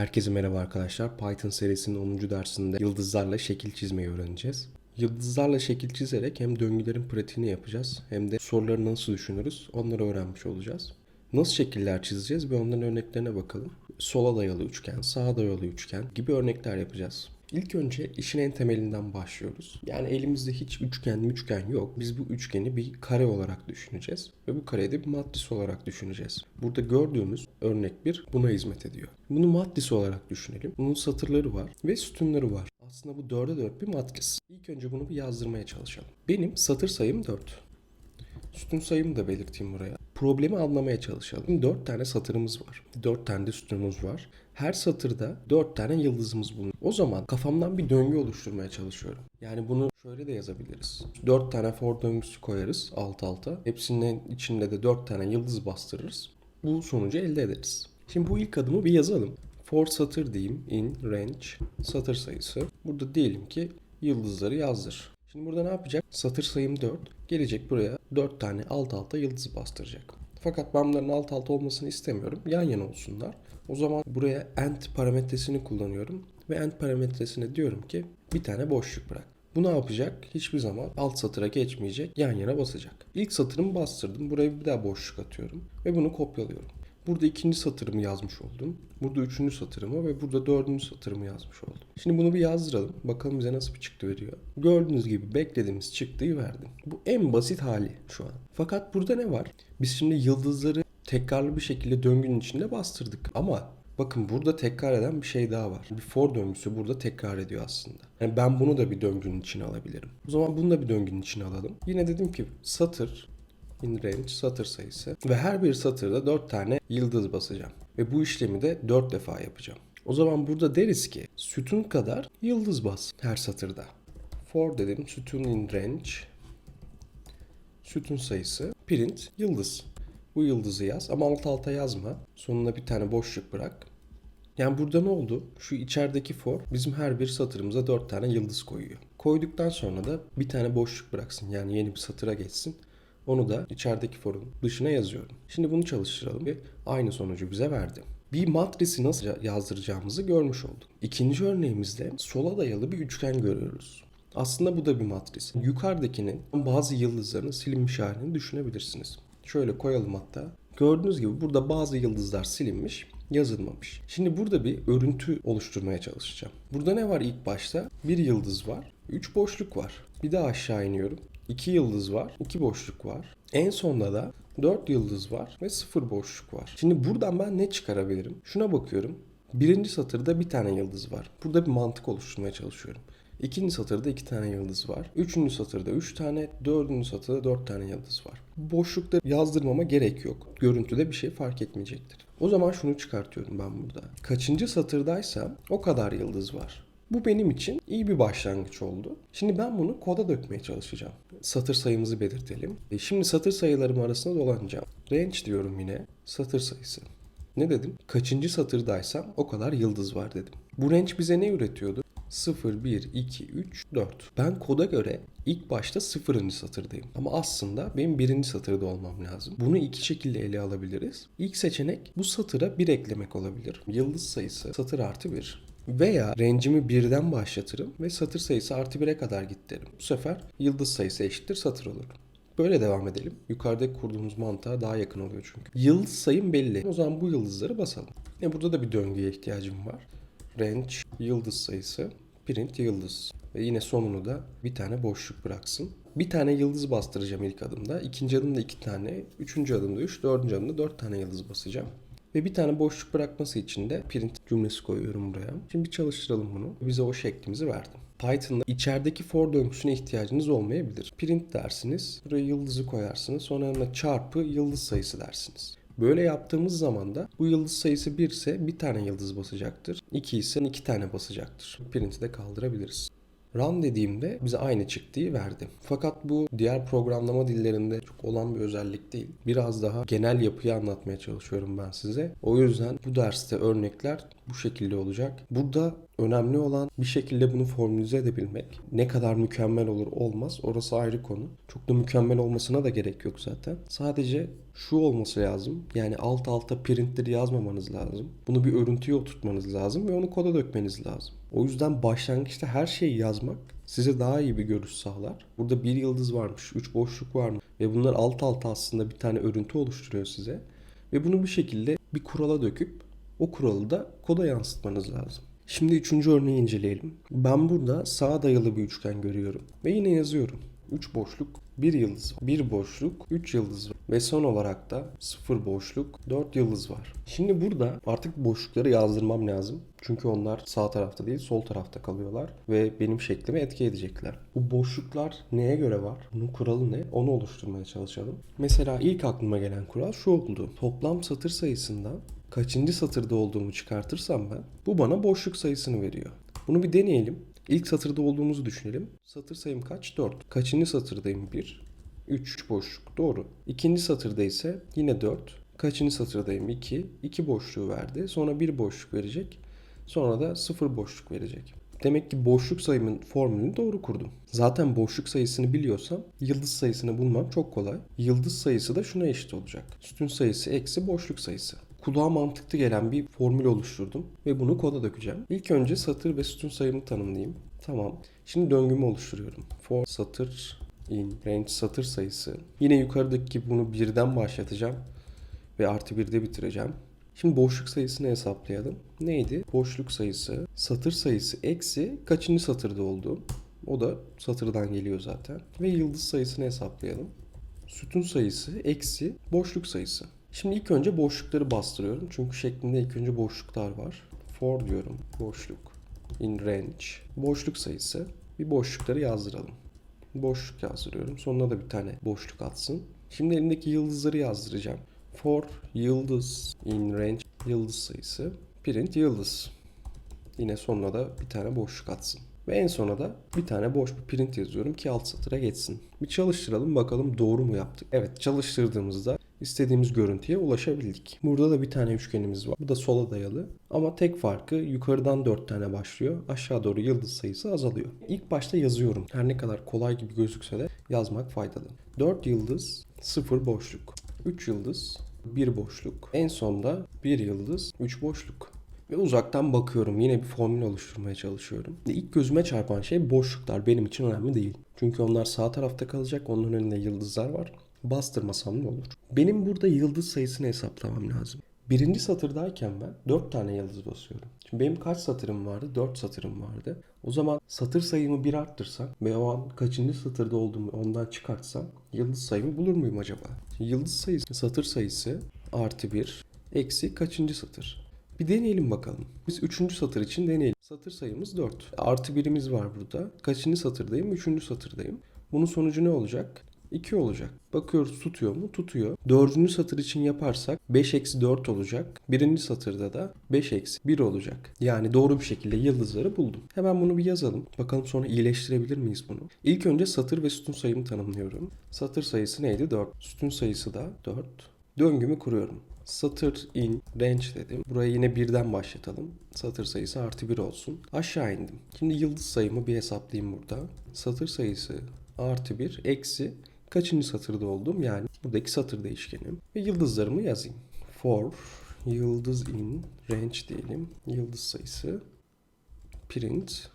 Herkese merhaba arkadaşlar. Python serisinin 10. dersinde yıldızlarla şekil çizmeyi öğreneceğiz. Yıldızlarla şekil çizerek hem döngülerin pratiğini yapacağız hem de soruları nasıl düşünürüz onları öğrenmiş olacağız. Nasıl şekiller çizeceğiz ve onların örneklerine bakalım. Sola dayalı üçgen, sağa dayalı üçgen gibi örnekler yapacağız. İlk önce işin en temelinden başlıyoruz. Yani elimizde hiç üçgen üçgen yok. Biz bu üçgeni bir kare olarak düşüneceğiz. Ve bu kareyi de bir matris olarak düşüneceğiz. Burada gördüğümüz örnek bir buna hizmet ediyor. Bunu matris olarak düşünelim. Bunun satırları var ve sütunları var. Aslında bu dörde dört bir matris. İlk önce bunu bir yazdırmaya çalışalım. Benim satır sayım 4. Sütun sayımı da belirteyim buraya. Problemi anlamaya çalışalım. 4 tane satırımız var. 4 tane de sütunumuz var. Her satırda 4 tane yıldızımız bulunuyor. O zaman kafamdan bir döngü oluşturmaya çalışıyorum. Yani bunu şöyle de yazabiliriz. 4 tane for döngüsü koyarız alt alta. Hepsinin içinde de 4 tane yıldız bastırırız. Bu sonucu elde ederiz. Şimdi bu ilk adımı bir yazalım. For satır diyeyim. In range satır sayısı. Burada diyelim ki yıldızları yazdır. Şimdi burada ne yapacak? Satır sayım 4. Gelecek buraya 4 tane alt alta yıldız bastıracak. Fakat ben bunların alt alta olmasını istemiyorum. Yan yana olsunlar. O zaman buraya end parametresini kullanıyorum. Ve end parametresine diyorum ki bir tane boşluk bırak. Bu ne yapacak? Hiçbir zaman alt satıra geçmeyecek. Yan yana basacak. İlk satırımı bastırdım. Buraya bir daha boşluk atıyorum. Ve bunu kopyalıyorum. Burada ikinci satırımı yazmış oldum. Burada üçüncü satırımı ve burada dördüncü satırımı yazmış oldum. Şimdi bunu bir yazdıralım. Bakalım bize nasıl bir çıktı veriyor. Gördüğünüz gibi beklediğimiz çıktıyı verdim. Bu en basit hali şu an. Fakat burada ne var? Biz şimdi yıldızları tekrarlı bir şekilde döngünün içinde bastırdık. Ama bakın burada tekrar eden bir şey daha var. Bir for döngüsü burada tekrar ediyor aslında. Yani ben bunu da bir döngünün içine alabilirim. O zaman bunu da bir döngünün içine alalım. Yine dedim ki satır in range satır sayısı ve her bir satırda 4 tane yıldız basacağım. Ve bu işlemi de 4 defa yapacağım. O zaman burada deriz ki sütun kadar yıldız bas her satırda. For dedim sütun in range sütun sayısı print yıldız. Bu yıldızı yaz ama alt alta yazma. Sonuna bir tane boşluk bırak. Yani burada ne oldu? Şu içerideki for bizim her bir satırımıza 4 tane yıldız koyuyor. Koyduktan sonra da bir tane boşluk bıraksın. Yani yeni bir satıra geçsin. Onu da içerideki forun dışına yazıyorum. Şimdi bunu çalıştıralım ve aynı sonucu bize verdi. Bir matrisi nasıl yazdıracağımızı görmüş olduk. İkinci örneğimizde sola dayalı bir üçgen görüyoruz. Aslında bu da bir matris. Yukarıdakinin bazı yıldızların silinmiş halini düşünebilirsiniz. Şöyle koyalım hatta. Gördüğünüz gibi burada bazı yıldızlar silinmiş, yazılmamış. Şimdi burada bir örüntü oluşturmaya çalışacağım. Burada ne var ilk başta? Bir yıldız var, üç boşluk var. Bir daha aşağı iniyorum. 2 yıldız var, 2 boşluk var. En sonda da 4 yıldız var ve 0 boşluk var. Şimdi buradan ben ne çıkarabilirim? Şuna bakıyorum. Birinci satırda bir tane yıldız var. Burada bir mantık oluşturmaya çalışıyorum. İkinci satırda iki tane yıldız var. Üçüncü satırda üç tane, dördüncü satırda dört tane yıldız var. Boşlukta yazdırmama gerek yok. Görüntüde bir şey fark etmeyecektir. O zaman şunu çıkartıyorum ben burada. Kaçıncı satırdaysam o kadar yıldız var. Bu benim için iyi bir başlangıç oldu. Şimdi ben bunu koda dökmeye çalışacağım. Satır sayımızı belirtelim. E şimdi satır sayılarım arasında dolanacağım. Range diyorum yine. Satır sayısı. Ne dedim? Kaçıncı satırdaysam o kadar yıldız var dedim. Bu range bize ne üretiyordu? 0, 1, 2, 3, 4. Ben koda göre ilk başta sıfırıncı satırdayım. Ama aslında benim birinci satırda olmam lazım. Bunu iki şekilde ele alabiliriz. İlk seçenek bu satıra bir eklemek olabilir. Yıldız sayısı satır artı 1. Veya range'imi birden başlatırım ve satır sayısı artı 1'e kadar git derim. Bu sefer yıldız sayısı eşittir satır olur. Böyle devam edelim. Yukarıdaki kurduğumuz mantığa daha yakın oluyor çünkü. Yıldız sayım belli. O zaman bu yıldızları basalım. E burada da bir döngüye ihtiyacım var. Range yıldız sayısı print yıldız. Ve yine sonunu da bir tane boşluk bıraksın. Bir tane yıldız bastıracağım ilk adımda. ikinci adımda iki tane. Üçüncü adımda üç. Dördüncü adımda dört tane yıldız basacağım. Ve bir tane boşluk bırakması için de print cümlesi koyuyorum buraya. Şimdi bir çalıştıralım bunu. Bize o şeklimizi verdi. Python'da içerideki for döngüsüne ihtiyacınız olmayabilir. Print dersiniz. Buraya yıldızı koyarsınız. Sonra yanına çarpı yıldız sayısı dersiniz. Böyle yaptığımız zaman da bu yıldız sayısı 1 ise bir tane yıldız basacaktır. 2 ise 2 tane basacaktır. Print'i de kaldırabiliriz. Run dediğimde bize aynı çıktığı verdi. Fakat bu diğer programlama dillerinde çok olan bir özellik değil. Biraz daha genel yapıyı anlatmaya çalışıyorum ben size. O yüzden bu derste örnekler bu şekilde olacak. Burada önemli olan bir şekilde bunu formülize edebilmek. Ne kadar mükemmel olur olmaz orası ayrı konu. Çok da mükemmel olmasına da gerek yok zaten. Sadece şu olması lazım. Yani alt alta printleri yazmamanız lazım. Bunu bir örüntüye oturtmanız lazım ve onu koda dökmeniz lazım. O yüzden başlangıçta her şeyi yazmak size daha iyi bir görüş sağlar. Burada bir yıldız varmış, üç boşluk var mı? Ve bunlar alt alta aslında bir tane örüntü oluşturuyor size. Ve bunu bir şekilde bir kurala döküp o kuralı da koda yansıtmanız lazım. Şimdi üçüncü örneği inceleyelim. Ben burada sağa dayalı bir üçgen görüyorum. Ve yine yazıyorum. 3 boşluk, 1 yıldız, 1 boşluk, 3 yıldız. Ve son olarak da 0 boşluk, 4 yıldız var. Şimdi burada artık boşlukları yazdırmam lazım. Çünkü onlar sağ tarafta değil sol tarafta kalıyorlar. Ve benim şeklime etki edecekler. Bu boşluklar neye göre var? Bunun kuralı ne? Onu oluşturmaya çalışalım. Mesela ilk aklıma gelen kural şu oldu. Toplam satır sayısından kaçıncı satırda olduğumu çıkartırsam ben bu bana boşluk sayısını veriyor. Bunu bir deneyelim. İlk satırda olduğumuzu düşünelim. Satır sayım kaç? 4. Kaçıncı satırdayım? 1. 3 boşluk. Doğru. İkinci satırda ise yine 4. Kaçıncı satırdayım? 2. 2 boşluğu verdi. Sonra 1 boşluk verecek. Sonra da 0 boşluk verecek. Demek ki boşluk sayımın formülünü doğru kurdum. Zaten boşluk sayısını biliyorsam yıldız sayısını bulmam çok kolay. Yıldız sayısı da şuna eşit olacak. Sütun sayısı eksi boşluk sayısı kulağa mantıklı gelen bir formül oluşturdum ve bunu koda dökeceğim. İlk önce satır ve sütun sayımı tanımlayayım. Tamam. Şimdi döngümü oluşturuyorum. For satır in range satır sayısı. Yine yukarıdaki gibi bunu birden başlatacağım ve artı birde bitireceğim. Şimdi boşluk sayısını hesaplayalım. Neydi? Boşluk sayısı, satır sayısı eksi kaçıncı satırda olduğum. O da satırdan geliyor zaten. Ve yıldız sayısını hesaplayalım. Sütun sayısı eksi boşluk sayısı. Şimdi ilk önce boşlukları bastırıyorum. Çünkü şeklinde ilk önce boşluklar var. For diyorum. Boşluk. In range. Boşluk sayısı. Bir boşlukları yazdıralım. Boşluk yazdırıyorum. Sonuna da bir tane boşluk atsın. Şimdi elimdeki yıldızları yazdıracağım. For yıldız in range yıldız sayısı. Print yıldız. Yine sonuna da bir tane boşluk atsın. Ve en sona da bir tane boş bir print yazıyorum ki alt satıra geçsin. Bir çalıştıralım bakalım doğru mu yaptık. Evet çalıştırdığımızda istediğimiz görüntüye ulaşabildik. Burada da bir tane üçgenimiz var. Bu da sola dayalı. Ama tek farkı yukarıdan 4 tane başlıyor. Aşağı doğru yıldız sayısı azalıyor. İlk başta yazıyorum. Her ne kadar kolay gibi gözükse de yazmak faydalı. 4 yıldız, 0 boşluk. 3 yıldız, 1 boşluk. En sonda 1 yıldız, 3 boşluk. Ve uzaktan bakıyorum. Yine bir formül oluşturmaya çalışıyorum. İlk gözüme çarpan şey boşluklar. Benim için önemli değil. Çünkü onlar sağ tarafta kalacak. Onun önünde yıldızlar var. Bastırmasam ne olur? Benim burada yıldız sayısını hesaplamam lazım. Birinci satırdayken ben 4 tane yıldız basıyorum. Şimdi benim kaç satırım vardı? 4 satırım vardı. O zaman satır sayımı bir arttırsam ve o an kaçıncı satırda olduğumu ondan çıkartsam yıldız sayımı bulur muyum acaba? Yıldız sayısı, satır sayısı artı 1 eksi kaçıncı satır? Bir deneyelim bakalım. Biz 3. satır için deneyelim. Satır sayımız 4. Artı birimiz var burada. Kaçıncı satırdayım? 3. satırdayım. Bunun sonucu ne olacak? 2 olacak. Bakıyoruz tutuyor mu? Tutuyor. Dördüncü satır için yaparsak 5 eksi 4 olacak. Birinci satırda da 5 eksi 1 olacak. Yani doğru bir şekilde yıldızları buldum. Hemen bunu bir yazalım. Bakalım sonra iyileştirebilir miyiz bunu? İlk önce satır ve sütun sayımı tanımlıyorum. Satır sayısı neydi? 4. Sütun sayısı da 4. Döngümü kuruyorum. Satır in range dedim. Buraya yine birden başlatalım. Satır sayısı artı 1 olsun. Aşağı indim. Şimdi yıldız sayımı bir hesaplayayım burada. Satır sayısı artı 1 eksi kaçıncı satırda oldum? Yani buradaki satır değişkenim. Ve yıldızlarımı yazayım. For yıldız in range diyelim. Yıldız sayısı print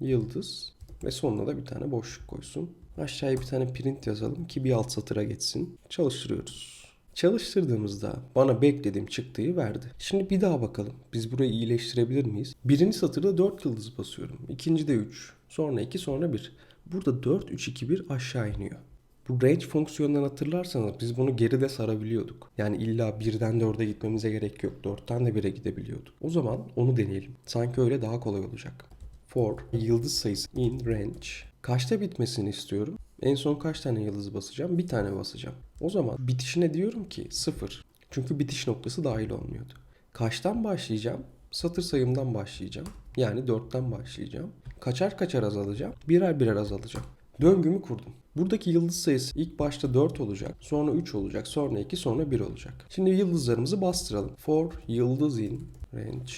yıldız ve sonuna da bir tane boşluk koysun. Aşağıya bir tane print yazalım ki bir alt satıra geçsin. Çalıştırıyoruz. Çalıştırdığımızda bana beklediğim çıktığı verdi. Şimdi bir daha bakalım. Biz burayı iyileştirebilir miyiz? Birinci satırda 4 yıldız basıyorum. İkinci de 3. Sonra 2 sonra 1. Burada 4, 3, 2, 1 aşağı iniyor. Bu range fonksiyonundan hatırlarsanız biz bunu geride sarabiliyorduk. Yani illa birden 4'e gitmemize gerek yok. 4'ten de 1'e gidebiliyorduk. O zaman onu deneyelim. Sanki öyle daha kolay olacak. For yıldız sayısı in range. Kaçta bitmesini istiyorum? En son kaç tane yıldız basacağım? Bir tane basacağım. O zaman bitişine diyorum ki 0. Çünkü bitiş noktası dahil olmuyordu. Kaçtan başlayacağım? Satır sayımdan başlayacağım. Yani 4'ten başlayacağım. Kaçar kaçar azalacağım? Birer birer azalacağım. Döngümü kurdum. Buradaki yıldız sayısı ilk başta 4 olacak, sonra 3 olacak, sonra 2, sonra 1 olacak. Şimdi yıldızlarımızı bastıralım. For yıldız in range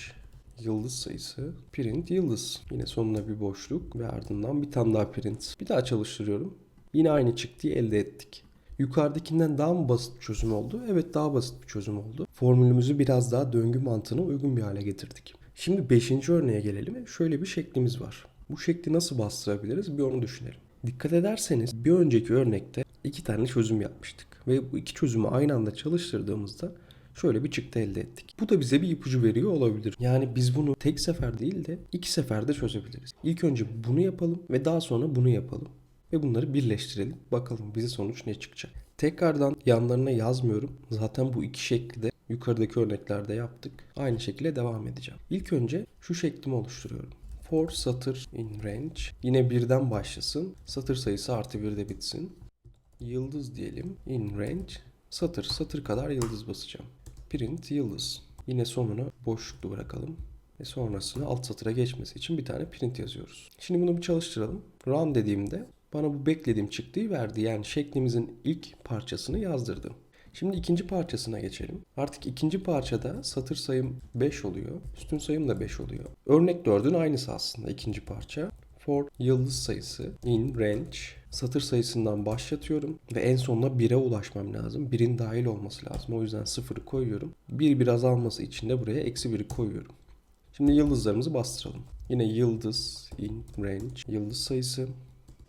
yıldız sayısı, print yıldız. Yine sonuna bir boşluk ve ardından bir tane daha print. Bir daha çalıştırıyorum. Yine aynı çıktıyı elde ettik. Yukarıdakinden daha mı basit bir çözüm oldu? Evet daha basit bir çözüm oldu. Formülümüzü biraz daha döngü mantığına uygun bir hale getirdik. Şimdi 5. örneğe gelelim. Şöyle bir şeklimiz var. Bu şekli nasıl bastırabiliriz bir onu düşünelim. Dikkat ederseniz bir önceki örnekte iki tane çözüm yapmıştık. Ve bu iki çözümü aynı anda çalıştırdığımızda şöyle bir çıktı elde ettik. Bu da bize bir ipucu veriyor olabilir. Yani biz bunu tek sefer değil de iki seferde çözebiliriz. İlk önce bunu yapalım ve daha sonra bunu yapalım. Ve bunları birleştirelim. Bakalım bize sonuç ne çıkacak. Tekrardan yanlarına yazmıyorum. Zaten bu iki şekli de yukarıdaki örneklerde yaptık. Aynı şekilde devam edeceğim. İlk önce şu şeklimi oluşturuyorum. For satır in range. Yine birden başlasın. Satır sayısı artı birde bitsin. Yıldız diyelim. In range. Satır. Satır kadar yıldız basacağım. Print yıldız. Yine sonuna boşluklu bırakalım. Ve sonrasını alt satıra geçmesi için bir tane print yazıyoruz. Şimdi bunu bir çalıştıralım. Run dediğimde bana bu beklediğim çıktığı verdi. Yani şeklimizin ilk parçasını yazdırdı. Şimdi ikinci parçasına geçelim. Artık ikinci parçada satır sayım 5 oluyor. Üstün sayım da 5 oluyor. Örnek 4'ün aynısı aslında ikinci parça. For yıldız sayısı in range satır sayısından başlatıyorum ve en sonuna 1'e ulaşmam lazım. 1'in dahil olması lazım. O yüzden 0'ı koyuyorum. 1 bir azalması için de buraya eksi 1'i koyuyorum. Şimdi yıldızlarımızı bastıralım. Yine yıldız in range yıldız sayısı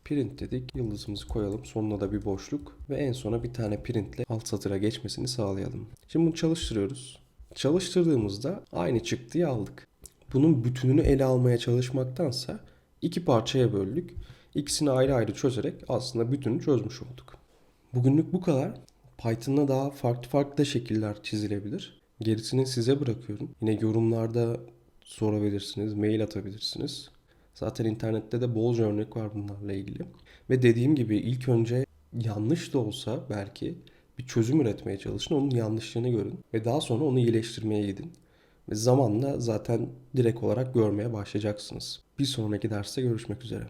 print dedik. Yıldızımızı koyalım. Sonuna da bir boşluk ve en sona bir tane printle alt satıra geçmesini sağlayalım. Şimdi bunu çalıştırıyoruz. Çalıştırdığımızda aynı çıktıyı aldık. Bunun bütününü ele almaya çalışmaktansa iki parçaya böldük. İkisini ayrı ayrı çözerek aslında bütünü çözmüş olduk. Bugünlük bu kadar. Python'da daha farklı farklı şekiller çizilebilir. Gerisini size bırakıyorum. Yine yorumlarda sorabilirsiniz, mail atabilirsiniz. Zaten internette de bolca örnek var bunlarla ilgili. Ve dediğim gibi ilk önce yanlış da olsa belki bir çözüm üretmeye çalışın. Onun yanlışlığını görün. Ve daha sonra onu iyileştirmeye gidin. Ve zamanla zaten direkt olarak görmeye başlayacaksınız. Bir sonraki derste görüşmek üzere.